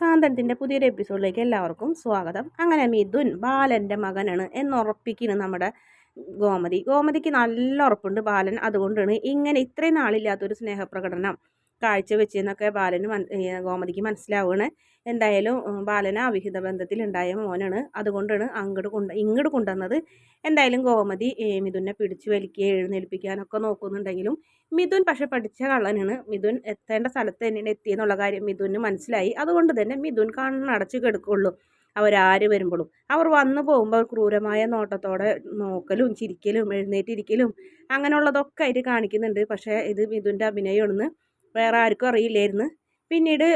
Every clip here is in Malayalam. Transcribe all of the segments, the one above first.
സാന്തനത്തിന്റെ പുതിയൊരു എപ്പിസോഡിലേക്ക് എല്ലാവർക്കും സ്വാഗതം. അങ്ങനെ മിഥുൻ ബാലന്റെ മകനാണ് എന്നുറപ്പിക്കുന്നു നമ്മുടെ ഗോമതി. ഗോമതിക്ക് നല്ല ഉറപ്പുണ്ട് ബാലൻ. അതുകൊണ്ടാണ് ഇങ്ങനെ ഇത്രയും നാളില്ലാത്തൊരു സ്നേഹപ്രകടനം. കാഴ്ചവെച്ചെന്നൊക്കെ ബാലന് മൻ ഗോമതിക്ക് മനസ്സിലാവുകയാണ് എന്തായാലും ബാലന് അവിഹിത ബന്ധത്തിലുണ്ടായ മോനാണ്. അതുകൊണ്ടാണ് അങ്ങോട്ട് കൊണ്ട് ഇങ്ങോട്ട് കൊണ്ടുവന്നത്. എന്തായാലും ഗോമതി മിഥുനെ പിടിച്ചു വലിക്കുക എഴുന്നേൽപ്പിക്കാനൊക്കെ നോക്കുന്നുണ്ടെങ്കിലും മിഥുൻ പക്ഷെ പഠിച്ച കള്ളനാണ്. മിഥുൻ എത്തേണ്ട സ്ഥലത്ത് തന്നെയാണ് എത്തിയെന്നുള്ള കാര്യം മിഥുന് മനസ്സിലായി. അതുകൊണ്ട് തന്നെ മിഥുൻ കണ്ണടച്ച് കിടക്കുള്ളൂ. അവരാര് വരുമ്പോഴും. അവർ വന്നു പോകുമ്പോൾ ക്രൂരമായ നോട്ടത്തോടെ നോക്കലും ചിരിക്കലും എഴുന്നേറ്റിരിക്കലും അങ്ങനെയുള്ളതൊക്കെ ആയിട്ട് കാണിക്കുന്നുണ്ട്. പക്ഷേ ഇത് മിഥുന്റെ അഭിനയമാണെന്ന് വേറെ ആർക്കും അറിയില്ലായിരുന്നു. പിന്നീട്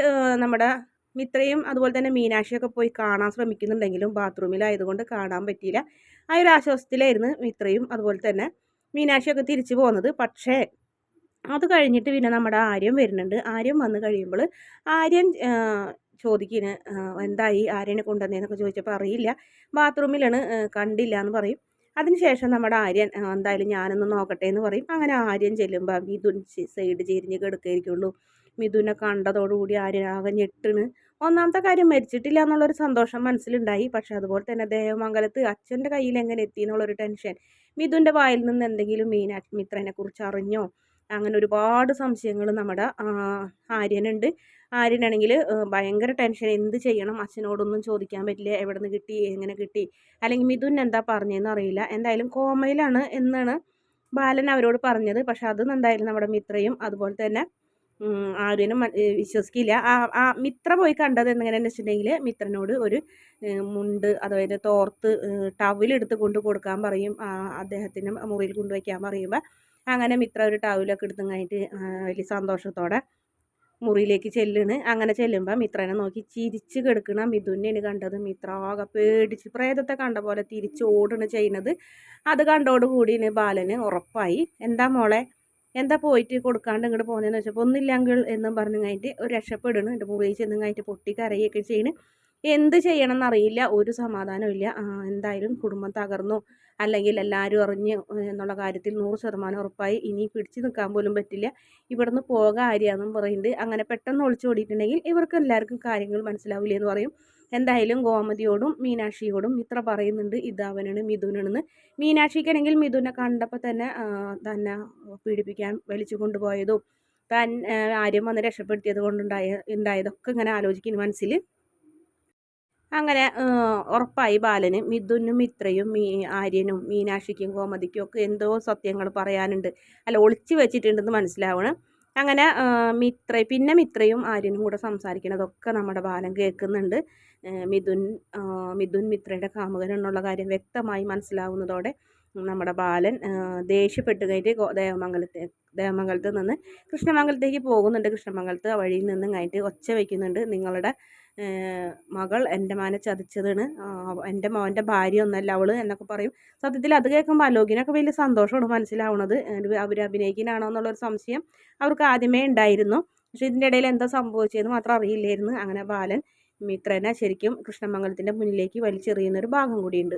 നമ്മുടെ മിത്രയും അതുപോലെ തന്നെ മീനാക്ഷിയൊക്കെ പോയി കാണാൻ ശ്രമിക്കുന്നുണ്ടെങ്കിലും ബാത്റൂമിലായതുകൊണ്ട് കാണാൻ പറ്റിയില്ല. ആ ഒരു ആശ്വാസത്തിലായിരുന്നു മിത്രയും അതുപോലെ തന്നെ മീനാക്ഷിയൊക്കെ തിരിച്ചു പോകുന്നത് പക്ഷേ അത് കഴിഞ്ഞിട്ട് പിന്നെ നമ്മുടെ ആര്യം വരുന്നുണ്ട്. ആര്യം വന്നു കഴിയുമ്പോൾ ആര്യൻ ചോദിക്കുന്നത് എന്തായി? ആര്യനെ കൊണ്ടുവന്നതെന്നൊക്കെ ചോദിച്ചപ്പോൾ അറിയില്ല. ബാത്റൂമിലാണ് കണ്ടില്ല എന്ന് പറയും. അതിനുശേഷം നമ്മുടെ ആര്യൻ എന്തായാലും ഞാനൊന്ന് നോക്കട്ടെ എന്ന് പറയും. അങ്ങനെ ആര്യൻ ചെല്ലുമ്പോൾ മിഥുൻ സൈഡ് ചെരിഞ്ഞ് കിടക്കുകയായിരിക്കുള്ളൂ മിഥുനെ കണ്ടതോടുകൂടി ആര്യൻ ആകെ ഞെട്ടിന് ഒന്നാമത്തെ കാര്യം മരിച്ചിട്ടില്ല എന്നുള്ളൊരു സന്തോഷം മനസ്സിലുണ്ടായി. പക്ഷെ അതുപോലെ തന്നെ ദേവമംഗലത്ത് അച്ഛന്റെ കയ്യിൽ എങ്ങനെ എത്തി എന്നുള്ളൊരു ടെൻഷൻ. മിഥുന്റെ വായിൽ നിന്ന് എന്തെങ്കിലും മീനാ മിത്രനെ കുറിച്ച് അറിഞ്ഞോ? അങ്ങനെ ഒരുപാട് സംശയങ്ങൾ നമ്മുടെ ആര്യനുണ്ട്. ആര്യനാണെങ്കിൽ ഭയങ്കര ടെൻഷൻ. എന്ത് ചെയ്യണം? അച്ഛനോടൊന്നും ചോദിക്കാൻ പറ്റില്ല. എവിടെ നിന്ന് കിട്ടി? എങ്ങനെ കിട്ടി? അല്ലെങ്കിൽ മിഥുൻ എന്താ പറഞ്ഞതെന്ന് അറിയില്ല. എന്തായാലും കോമയിലാണ് എന്നാണ് ബാലൻ അവരോട് പറഞ്ഞത്. പക്ഷെ അത് എന്തായാലും നമ്മുടെ മിത്രയും അതുപോലെ തന്നെ ആര്യനും വിശ്വസിക്കില്ല. ആ മിത്ര പോയി കണ്ടത് എങ്ങനെയാണെന്ന് വെച്ചിട്ടുണ്ടെങ്കിൽ മിത്രനോട് ഒരു മുണ്ട് അതായത് തോർത്ത് ടവലെടുത്ത് കൊണ്ട് കൊടുക്കാൻ പറയും. അദ്ദേഹത്തിന്റെ മുറിയിൽ കൊണ്ടുവയ്ക്കാൻ പറയുമ്പോൾ അങ്ങനെ മിത്ര ഒരു ടവലൊക്കെ എടുത്തും കഴിഞ്ഞിട്ട് വലിയ സന്തോഷത്തോടെ മുറിയിലേക്ക് ചെല്ലുണ്. അങ്ങനെ ചെല്ലുമ്പോൾ മിത്രനെ നോക്കി ചിരിച്ച് കിടക്കണ മിഥുനെയാണ് കണ്ടത്. മിത്ര ആകെ പേടിച്ച് പ്രേതത്തെ കണ്ട പോലെ തിരിച്ച് ഓടണ് ചെയ്യുന്നത് അത് കണ്ടോടുകൂടി ബാലന് ഉറപ്പായി. എന്താ മോളെ എന്താ പോയിട്ട് കൊടുക്കാണ്ട് ഇങ്ങോട്ട് പോകുന്നതെന്ന് വെച്ചപ്പോൾ ഒന്നില്ലെങ്കിൽ എന്നും പറഞ്ഞു കഴിഞ്ഞിട്ട് ഒരു രക്ഷപ്പെടുന്നു എന്റെ മുറിയിൽ ചെന്നും കഴിഞ്ഞിട്ട് പൊട്ടി കരയൊക്കെ ചെയ്യണ്. എന്ത് ചെയ്യണം എന്നറിയില്ല. ഒരു സമാധാനവും ഇല്ല. എന്തായാലും കുടുംബം തകർന്നു. അല്ലെങ്കിൽ എല്ലാവരും അറിഞ്ഞ് എന്നുള്ള കാര്യത്തിൽ നൂറ് ശതമാനം ഉറപ്പായി ഇനി പിടിച്ചു നിൽക്കാൻ പോലും പറ്റില്ല. ഇവിടുന്ന് പോകാൻ ആര്യാന്നും പറയുന്നുണ്ട്. അങ്ങനെ പെട്ടെന്ന് ഒളിച്ചോടിയിട്ടുണ്ടെങ്കിൽ ഇവർക്ക് എല്ലാവർക്കും കാര്യങ്ങൾ മനസ്സിലാവില്ല എന്ന് പറയും. എന്തായാലും ഗോമതിയോടും മീനാക്ഷിയോടും ഇത്ര പറയുന്നുണ്ട്. ഇതാവനാണ് മിഥുനാണെന്ന്. മീനാക്ഷിക്കാണെങ്കിൽ മിഥുനെ കണ്ടപ്പോൾ തന്നെ തന്നെ പീഡിപ്പിക്കാൻ വലിച്ചു കൊണ്ടുപോയതും താൻ ആര്യം വന്ന് രക്ഷപ്പെടുത്തിയത് കൊണ്ടുണ്ടായ ഉണ്ടായതൊക്കെ ഇങ്ങനെ ആലോചിക്കുന്നു മനസ്സിൽ. അങ്ങനെ ഉറപ്പായി ബാലന് മിഥുനും മിത്രയും മീ ആര്യനും മീനാക്ഷിക്കും ഗോമതിക്കും ഒക്കെ എന്തോ സത്യങ്ങൾ പറയാനുണ്ട്. അല്ല ഒളിച്ചു വെച്ചിട്ടുണ്ടെന്ന് മനസ്സിലാവണം. അങ്ങനെ മിത്ര പിന്നെ മിത്രയും ആര്യനും കൂടെ സംസാരിക്കണതൊക്കെ നമ്മുടെ ബാലൻ കേൾക്കുന്നുണ്ട്. മിഥുൻ മിഥുൻ മിത്രയുടെ കാമുകൻ എന്നുള്ള കാര്യം വ്യക്തമായി മനസ്സിലാവുന്നതോടെ നമ്മുടെ ബാലൻ ദേഷ്യപ്പെട്ട് കഴിഞ്ഞിട്ട് ദേവമംഗലത്തെ ദേവമംഗലത്ത് നിന്ന് കൃഷ്ണമംഗലത്തേക്ക് പോകുന്നുണ്ട്. കൃഷ്ണമംഗലത്ത് വഴിയിൽ നിന്നും കഴിഞ്ഞിട്ട് ഒച്ച വയ്ക്കുന്നുണ്ട് നിങ്ങളുടെ മകൾ എന്റെ മാനെ ചതിച്ചതാണ്. എന്റെ മോന്റെ ഭാര്യ ഒന്നല്ല അവൾ എന്നൊക്കെ പറയും. സത്യത്തിൽ അത് കേൾക്കുമ്പോൾ അലോകിനൊക്കെ വലിയ സന്തോഷമാണ് മനസ്സിലാവുന്നത് അവർ അഭിനയിക്കാനാണോ എന്നുള്ളൊരു സംശയം അവർക്ക് ആദ്യമേ ഉണ്ടായിരുന്നു. പക്ഷേ ഇതിന്റെ ഇടയിൽ എന്താ സംഭവിച്ചതെന്ന് മാത്രം അറിയില്ലായിരുന്നു. അങ്ങനെ ബാലൻ മിത്രനെ ശരിക്കും കൃഷ്ണമംഗലത്തിന്റെ മുന്നിലേക്ക് വലിച്ചെറിയുന്ന ഒരു ഭാഗം കൂടിയുണ്ട്.